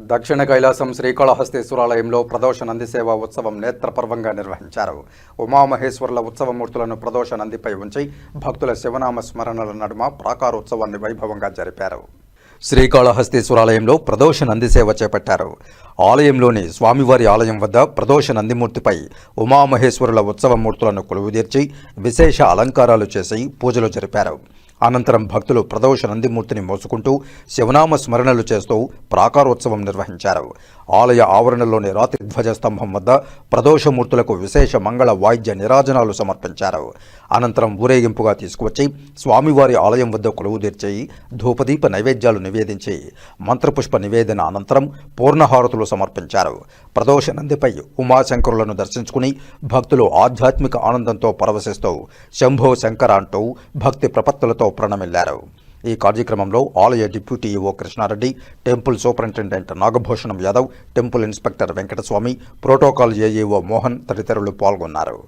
దక్షిణ కైలాసం శ్రీకాళహస్తీశ్వరాలయంలో ప్రదోష నంది సేవ ఉత్సవం నేత్రపర్వంగా నిర్వహించారు. ఉమామహేశ్వరుల ఉత్సవమూర్తులను ప్రదోష నందిపై ఉంచి భక్తుల శివనామ స్మరణల నడుమ ప్రాకారోత్సవాన్ని వైభవంగా జరిపారు. శ్రీకాళహస్తీశ్వరాలయంలో ప్రదోష నంది సేవ చేపట్టారు. ఆలయంలోని స్వామివారి ఆలయం వద్ద ప్రదోష నందిమూర్తిపై ఉమామహేశ్వరుల ఉత్సవమూర్తులను కొలువుదీర్చి విశేష అలంకారాలు చేసి పూజలు జరిపారు. అనంతరం భక్తులు ప్రదోష నందిమూర్తిని మోసుకుంటూ శివనామ స్మరణలు చేస్తూ ప్రాకారోత్సవం నిర్వహించారు. ఆలయ ఆవరణలోని రాతి ధ్వజస్తంభం వద్ద ప్రదోషమూర్తులకు విశేష మంగళ వాయిద్య నిరాజనాలు సమర్పించారు. అనంతరం ఊరేగింపుగా తీసుకువచ్చి స్వామివారి ఆలయం వద్ద కొలువు కొలువుదీర్చి ధూపదీప నైవేద్యాలు నివేదించి మంత్రపుష్ప నివేదన అనంతరం పూర్ణహారతులు సమర్పించారు. ప్రదోష నందిపై ఉమాశంకరులను దర్శించుకుని భక్తులు ఆధ్యాత్మిక ఆనందంతో పరవశిస్తూ శంభో శంకర అంటూ భక్తి ప్రపత్తులతో ప్రణమిల్లారు. ఈ కార్యక్రమంలో ఆలయ deputy EO Krishnareddy temple superintendent Nagabhushanam Yadav temple inspector Venkataswamy protocol AEO Mohan తదితరులు పాల్గొన్నారు.